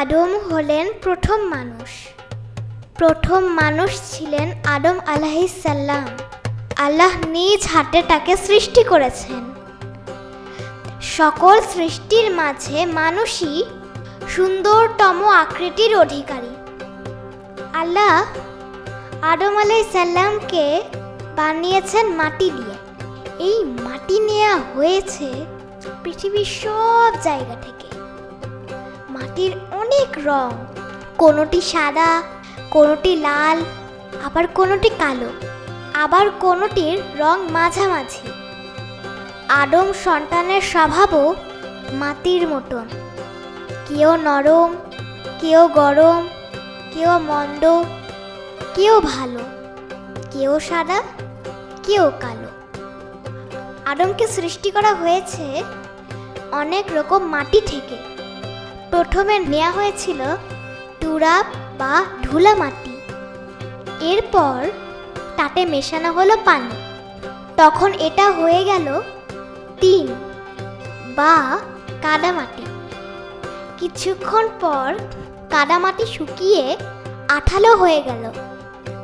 আদম হলেন প্রথম মানুষ। প্রথম মানুষ ছিলেন আদম আলাহিসাল্লাম আল্লাহ নিজ হাতে তাকে সৃষ্টি করেছেন। সকল সৃষ্টির মাঝে মানুষই সুন্দরতম আকৃতির অধিকারী। আল্লাহ আদম আলাইসাল্লামকে বানিয়েছেন মাটি দিয়ে। এই মাটি নেওয়া হয়েছে পৃথিবীর সব জায়গা থেকে। মাটির অনেক রং, কোনোটি সাদা, কোনোটি লাল, আবার কোনোটি কালো, আবার কোনোটির রং মাঝামাঝি। আদম সন্তানের স্বভাবও মাটির মতন। কেউ নরম, কেউ গরম, কেউ মন্দ, কেউ ভালো, কেউ সাদা কেউ কালো। আদমকে সৃষ্টি করা হয়েছে অনেক রকম মাটি থেকে। প্রথমে নেওয়া হয়েছিল টুরাপ বা ধুলা মাটি। এরপর তাতে মেশানো হলো পানি। তখন এটা হয়ে গেল তিন বা কাদামাটি কিছুক্ষণ পর কাদামাটি শুকিয়ে আঠালো হয়ে গেল।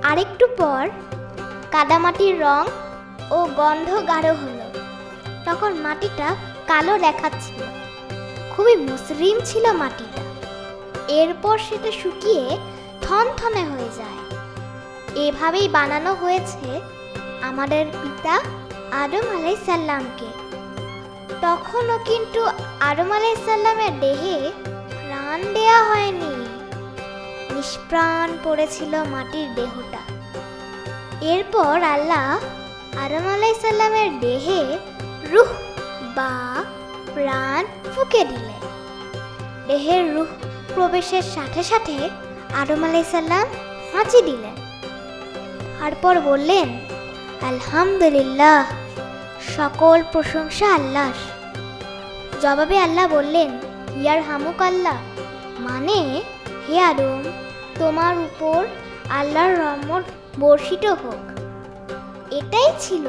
আরেকটু পর কাদামাটির রং ও গন্ধ গাঢ় হলো। তখন মাটিটা কালো দেখাচ্ছিল। খুবই মসৃণ ছিল মাটিটা। এরপর সেটা শুকিয়ে থনথনে হয়ে যায়। এভাবেই বানানো হয়েছে আমাদের পিতা আদম আলাইসাল্লামকে। তখনও কিন্তু আদম আলাইসাল্লামের দেহে প্রাণ দেয়া হয়নি। নিষ্প্রাণ পড়েছিল মাটির দেহটা। এরপর আল্লাহ আদম আলাইসাল্লামের দেহে রুহ বা প্রাণ ফুকে দিলেন। দেহের রুহ প্রবেশের সাথে সাথে আদম আলাইসাল্লাম হাঁচি দিলেন। তারপর বললেন, আলহামদুলিল্লাহ, সকল প্রশংসা আল্লাহ জবাবে আল্লাহ বললেন ইয়ার হামুক আল্লাহ মানে হে আদম, তোমার উপর আল্লাহর রহমত বর্ষিত হোক। এটাই ছিল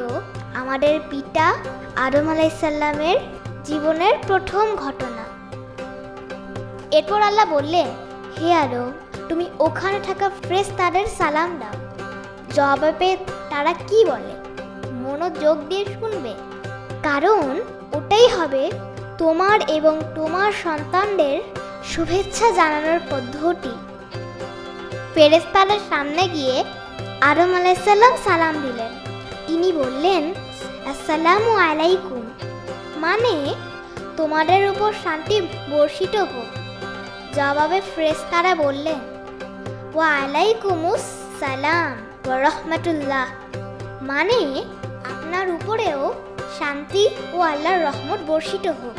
আমাদের পিতা আদম আলাইসাল্লামের জীবনের প্রথম ঘটনা। এরপর আল্লাহ বললেন, হে আদম, তুমি ওখানে থাকা ফ্রেশ তাদের সালাম দাও। জবাবে তারা কি বলে? মনোযোগ দিয়ে শুনবে। কারণ ওটাই হবে তোমার এবং তোমার সন্তানদের শুভেচ্ছা জানানোর পদ্ধতি। ফেরেস্তাদের সামনে গিয়ে আদম আলাইসাল্লাম সালাম দিলেন। তিনি বললেন, আসসালামু আলাইকুম। মানে তোমাদের উপর শান্তি বর্ষিত হোক। জবাবে ফ্রেস্তারা বললেন, ওয়া আলাইকুমুস সালাম ওয়া রহমাতুল্লাহ। মানে আপনার উপরেও শান্তি ও আল্লাহর রহমত বর্ষিত হোক।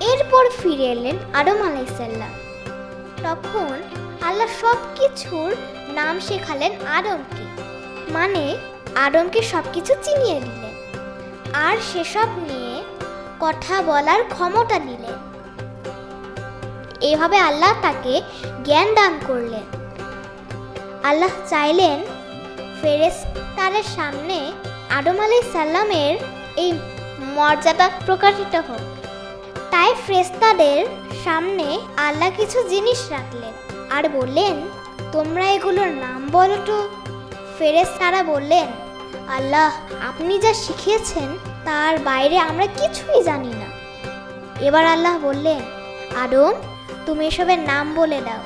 এরপর ফিরে এলেন আদম আলাইসাল্লাম তখন আল্লাহ সব কিছুর নাম শেখালেন আদমকে। মানে আদমকে সব কিছু চিনিয়ে দিলেন। আর সেসব নিয়ে কথা বলার ক্ষমতা দিলেন। এভাবে আল্লাহ তাকে জ্ঞান দান করলেন। আল্লাহ চাইলেন ফেরেস্তারের সামনে আদম আলী সাল্লামের এই মর্যাদা প্রকাশিত হোক। তাই ফ্রেস্তাদের সামনে আল্লাহ কিছু জিনিস রাখলেন। আর বললেন, তোমরা এগুলোর নাম বলো তো। ফেরেস্তারা বললেন, আল্লাহ, আপনি যা শিখিয়েছেন তার বাইরে আমরা কিছুই জানি না। এবার আল্লাহ বললেন, আদম, তুমি এসবের নাম বলে দাও।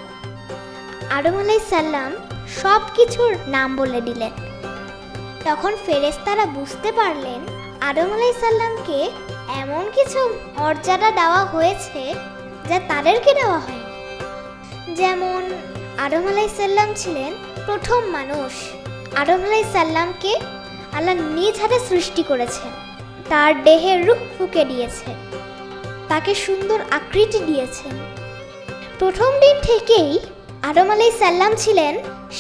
আদম আলাইসাল্লাম সব কিছুর নাম বলে দিলেন। তখন ফেরেশতারা বুঝতে পারলেন আদম আলাইসাল্লামকে এমন কিছু মর্যাদা দেওয়া হয়েছে যা তাদেরকে দেওয়া হয়নি। যেমন আদম আলাইসাল্লাম ছিলেন প্রথম মানুষ। আদম আলাইসাল্লামকে আল্লাহ নিজ হাতে সৃষ্টি করেছেন। তার দেহে রূপ ফুকে দিয়েছেন তাকে সুন্দর আকৃতি দিয়েছেন। প্রথম দিন থেকেই আদম আলাই সাল্লাম ছিলেন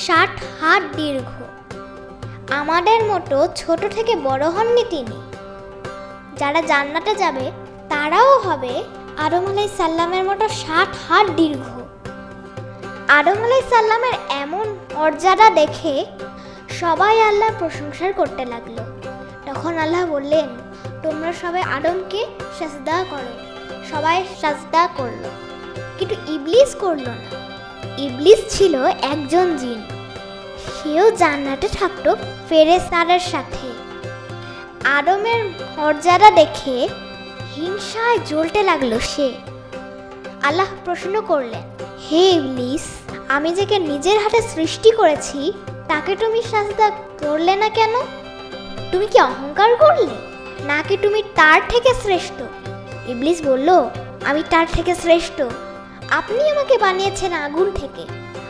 ষাট হাত দীর্ঘ। আমাদের মতো ছোট থেকে বড় হননি তিনি। যারা জান্নাতে যাবে, তারাও হবে আদম আলাই সাল্লামের মতো ষাট হাত দীর্ঘ। আদম সাল্লামের এমন মর্যাদা দেখে সবাই আল্লাহর প্রশংসার করতে লাগল। তখন আল্লাহ বললেন, তোমরা সবাই আদমকে সাজদা করো। সবাই সাজদা করল। কিন্তু ইবলিস করল না। ইবলিস ছিল একজন জিন। সেও জান্নাতে থাকতো ফেরেস্তারের সাথে। আদমের মর্যাদা দেখে হিংসায় জ্বলতে লাগল সে। আল্লাহ প্রশ্ন করলেন হে ইবলিস, আমি যাকে নিজের হাতে সৃষ্টি করেছি, তাকে তুমি সাজদা করলে না কেন? তুমি কি অহংকার করলে? নাকি তুমি তার থেকে শ্রেষ্ঠ? ইবলিস বলল, আমি তার থেকে শ্রেষ্ঠ। আপনি আমাকে বানিয়েছেন আগুন থেকে,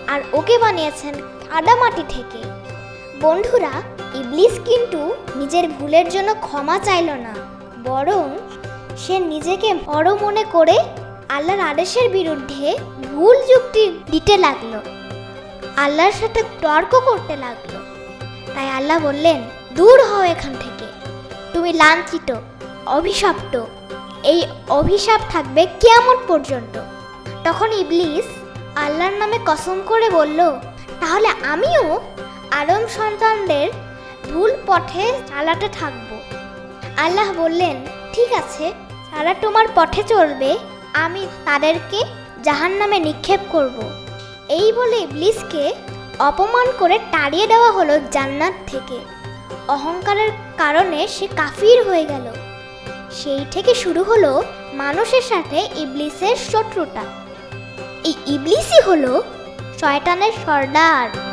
আর ওকে বানিয়েছেন কাদামাটি থেকে। বন্ধুরা, ইবলিস কিন্তু নিজের ভুলের জন্য ক্ষমা চাইল না, বরং সে নিজেকে বড় মনে করে আল্লাহর আদেশের বিরুদ্ধে ভুল যুক্তি দিতে লাগল। আল্লাহর সাথে তর্ক করতে লাগল। তাই আল্লাহ বললেন, দূর হও এখান থেকে। তুমি লাঞ্ছিত, অভিশপ্ত। এই অভিশাপ থাকবে কেয়ামত পর্যন্ত। তখন ইবলিস আল্লাহর নামে কসম করে বলল, তাহলে আমিও আদম সন্তানদের ভুল পথে চালাতে থাকব। আল্লাহ বললেন, ঠিক আছে তারা তোমার পথে চলবে, আমি তাদেরকে জাহান নামে নিক্ষেপ করব। এই বলে ইবলিসকে অপমান করে তাড়িয়ে দেওয়া হলো জান্নাত থেকে। অহংকারের কারণে সে কাফির হয়ে গেল। সেই থেকে শুরু হলো মানুষের সাথে ইবলিসের শত্রুটা এই ইবলিসই হলো শয়তানের সর্দার।